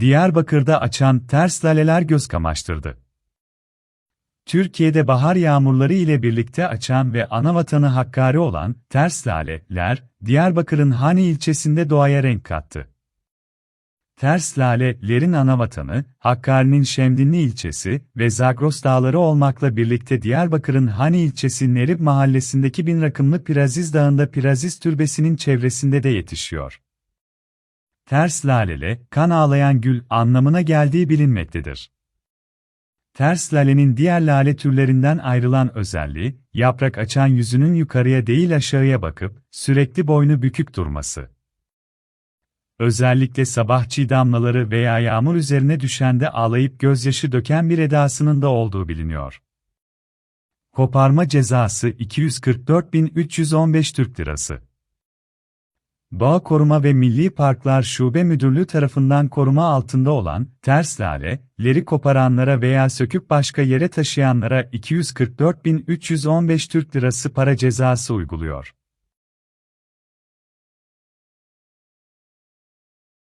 Diyarbakır'da açan ters laleler göz kamaştırdı. Türkiye'de bahar yağmurları ile birlikte açan ve anavatanı Hakkari olan ters laleler, Diyarbakır'ın Hani ilçesinde doğaya renk kattı. Ters lalelerin anavatanı, Hakkari'nin Şemdinli ilçesi ve Zagros dağları olmakla birlikte Diyarbakır'ın Hani ilçesi Nerib mahallesindeki bin rakımlı Piraziz Dağı'nda Piraziz Türbesi'nin çevresinde de yetişiyor. Ters lalele, kan ağlayan gül anlamına geldiği bilinmektedir. Ters lalenin diğer lale türlerinden ayrılan özelliği, yaprak açan yüzünün yukarıya değil aşağıya bakıp, sürekli boynu bükük durması. Özellikle sabah çiğ damlaları veya yağmur üzerine düşende ağlayıp gözyaşı döken bir edasının da olduğu biliniyor. Koparma cezası 244.315 Türk Lirası. Doğa Koruma ve Milli Parklar Şube Müdürlüğü tarafından koruma altında olan ters laleleri koparanlara veya söküp başka yere taşıyanlara 244.315 Türk Lirası para cezası uyguluyor.